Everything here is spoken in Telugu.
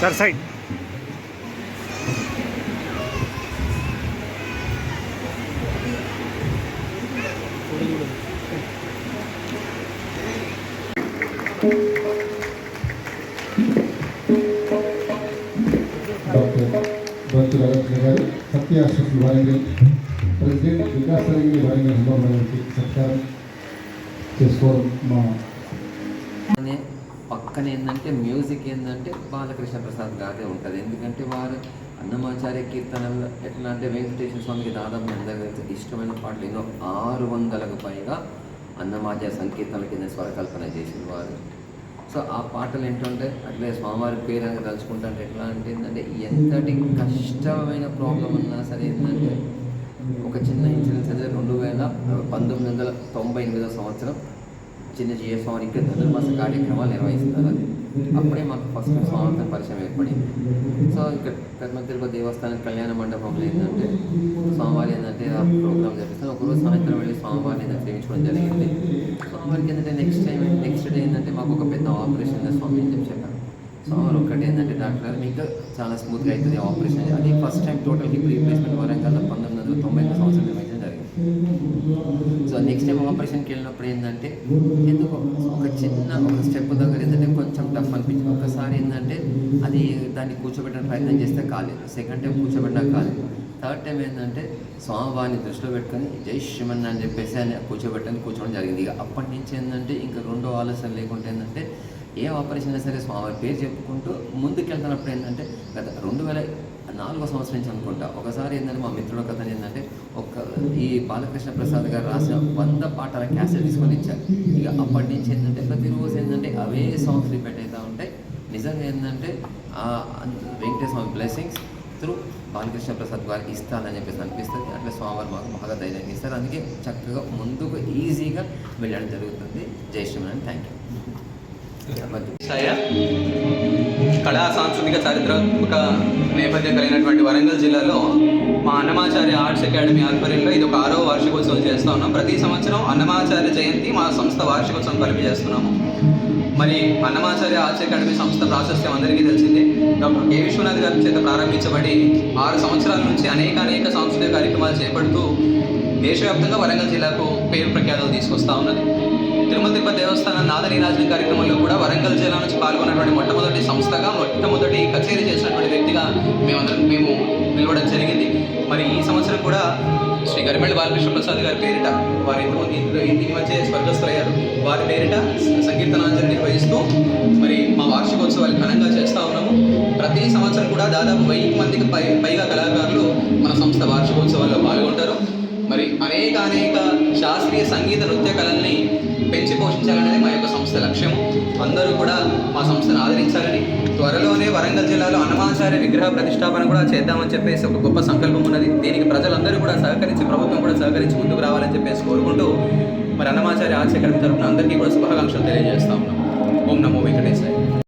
Sir side doctor Banthu Ratna గారు సత్యాశ్వసి వారంగల్ ప్రెసిడెంట్ వికాస్ రంగి వారంగల్ హనుమానికి సత్కారం చేసుకోవడం మా అనే పక్కన ఏంటంటే మ్యూజిక్ ఏంటంటే బాలకృష్ణ ప్రసాద్ గారే ఉంటుంది. ఎందుకంటే వారు అన్నమాచార్య కీర్తనలు ఎట్లా అంటే వెంకటేశ్వర స్వామికి దాదాపు మీ అందరికీ ఇష్టమైన పాటలు ఎన్నో ఆరు వందలకు పైగా అన్నమాచార్య సంకీర్తనల కింద స్వరకల్పన చేసిన వారు. సో ఆ పాటలు ఏంటంటే అట్లే స్వామివారి పేరు అని ఎట్లా అంటే ఏంటంటే ఎంతటి కష్టమైన ప్రాబ్లం ఉన్నా సరే ఏంటంటే ఒక చిన్న ఇన్సిడెన్స్ అయితే రెండు వేల పంతొమ్మిది వందల తొంభై ఎనిమిదో సంవత్సరం చిన్న స్వామి ఇక్కడ ధనుర్మాస కార్యక్రమాలు నిర్వహిస్తారు అది అప్పుడే మాకు ఫస్ట్ స్వామితో పరిచయం ఏర్పడింది. సో ఇక్కడ తిరుమల తిరుపతి దేవస్థానం కళ్యాణ మండపంలో ఏంటంటే స్వామివారి ఏంటంటే ఆ ప్రోగ్రామ్ జరిపిస్తాను ఒకరోజు సాయంత్రం వెళ్ళి స్వామివారిని ఏంటంటే సేవించడం జరిగింది. స్వామివారికి ఏంటంటే నెక్స్ట్ టైం నెక్స్ట్ డే ఏంటంటే మాకు ఒక పెద్ద ఆపరేషన్ స్వామి అని చెప్పి చెప్పారు? స్వామివారు ఒక్కటి ఏంటంటే డాక్టర్ మీకు చాలా స్మూత్గా అవుతుంది. ఆపరేషన్ అది first time total hip replacement Warangal పంతొమ్మిది వందల తొంభై సంవత్సరం నిర్వహించడం సో నెక్స్ట్ టైం ఆపరేషన్కి వెళ్ళినప్పుడు ఏంటంటే ఎందుకు ఒక చిన్న ఒక స్టెప్ దగ్గర ఏంటంటే కొంచెం టఫ్ అనిపించింది. ఒకసారి ఏంటంటే అది దాన్ని కూర్చోబెట్టడం ప్రయత్నం చేస్తే కాలేదు. సెకండ్ టైం కూర్చోబెట్టినా కాలేదు. థర్డ్ టైం ఏంటంటే స్వామివారిని దృష్టిలో పెట్టుకొని జై శ్రీమన్ అని చెప్పేసి అని కూర్చోబెట్టని కూర్చోవడం జరిగింది. ఇక అప్పటి నుంచి ఏంటంటే ఇంకా రెండో ఆలోచన లేకుంటే ఏంటంటే ఏ ఆపరేషన్ అయినా సరే స్వామివారి పేరు చెప్పుకుంటూ ముందుకెళ్తున్నప్పుడు ఏంటంటే గత రెండు వేల నాలుగో సంవత్సరం నుంచి అనుకుంటా. ఒకసారి ఏంటంటే మా మిత్రుడు కథ ఏంటంటే ఒక ఈ బాలకృష్ణ ప్రసాద్ గారు రాసిన వంద పాటల క్యాసెట్ తీసుకొని ఇచ్చారు. ఇక అప్పటి నుంచి ఏంటంటే ప్రతిరోజు ఏంటంటే అవే సాంగ్స్ రిపీట్ అవుతూ ఉంటాయి. నిజంగా ఏంటంటే ఆ వెంకటేశ్వర స్వామి బ్లెస్సింగ్స్ త్రూ బాలకృష్ణ ప్రసాద్ గారు ఇస్తానని చెప్పేసి అనిపిస్తుంది. అట్లా స్వామివారు మాకు బాగా ధైర్యం ఇస్తారు. అందుకే చక్కగా ముందుకు ఈజీగా వెళ్ళడం జరుగుతుంది. జై శ్రీమన్ థ్యాంక్ యూ సాయ చారిత్రాత్మక నేపథ్యం కలిగినటువంటి వరంగల్ జిల్లాలో మా అన్నమాచార్య ఆర్ట్స్ అకాడమీ ఆధ్వర్యంలో ఇది ఒక ఆరో వార్షికోత్సవం చేస్తూ ఉన్నాం. ప్రతి సంవత్సరం అన్నమాచార్య జయంతి మా సంస్థ వార్షికోత్సవం కలిపి చేస్తున్నాము. మరి అన్నమాచార్య ఆర్ట్స్ అకాడమీ సంస్థ ప్రాశస్త్యం అందరికీ తెలిసిందే. డాక్టర్ కె విశ్వనాథ్ గారి చేత ప్రారంభించబడి ఆరు సంవత్సరాల నుంచి అనేక అనేక సాంస్కృతిక కార్యక్రమాలు చేపడుతూ దేశవ్యాప్తంగా వరంగల్ జిల్లాకు పేరు ప్రఖ్యాతలు తీసుకొస్తా ఉన్నది. తిరుమల తిరుపతి దేవస్థానం నాదనీరాజన కార్యక్రమంలో కూడా వరంగల్ జిల్లా నుంచి పాల్గొన్నటువంటి మొట్టమొదటి సంస్థగా మొట్టమొదటి కచేరీ చేసినటువంటి వ్యక్తిగా మేమందరం మేము పిలవడం జరిగింది. మరి ఈ సంవత్సరం కూడా శ్రీ గరిమెళ్ళ బాలకృష్ణ ప్రసాద్ గారి పేరిట వారి ఇంతమంది ఇందులో ఇంటికి మధ్య స్వర్గస్థులయ్యారు వారి పేరిట సంకీర్తనాంజలి నిర్వహిస్తూ మరి మా వార్షికోత్సవాలు ఘనంగా చేస్తూ ఉన్నాము. ప్రతి సంవత్సరం కూడా దాదాపు వెయ్యి మందికి పై పైగా కళాకారులు మన సంస్థ వార్షికోత్సవాల్లో పాల్గొంటారు. మరి అనేక అనేక శాస్త్రీయ సంగీత నృత్య కళల్ని కూడా మా సంస్థను ఆదరించాలని త్వరలోనే వరంగల్ జిల్లాలో హనుమాచార్య విగ్రహ ప్రతిష్టాపన కూడా చేద్దామని చెప్పేసి ఒక గొప్ప సంకల్పం ఉన్నది. దీనికి ప్రజలందరూ కూడా సహకరించి ప్రభుత్వం కూడా సహకరించి ముందుకు రావాలని చెప్పేసి కోరుకుంటూ మరి అన్నమాచార్య ఆర్ట్స్ అకాడమీ తరఫున అందరికీ కూడా శుభాకాంక్షలు తెలియజేస్తా ఉన్నాం. ఓం నమో వెంకటేశ్వర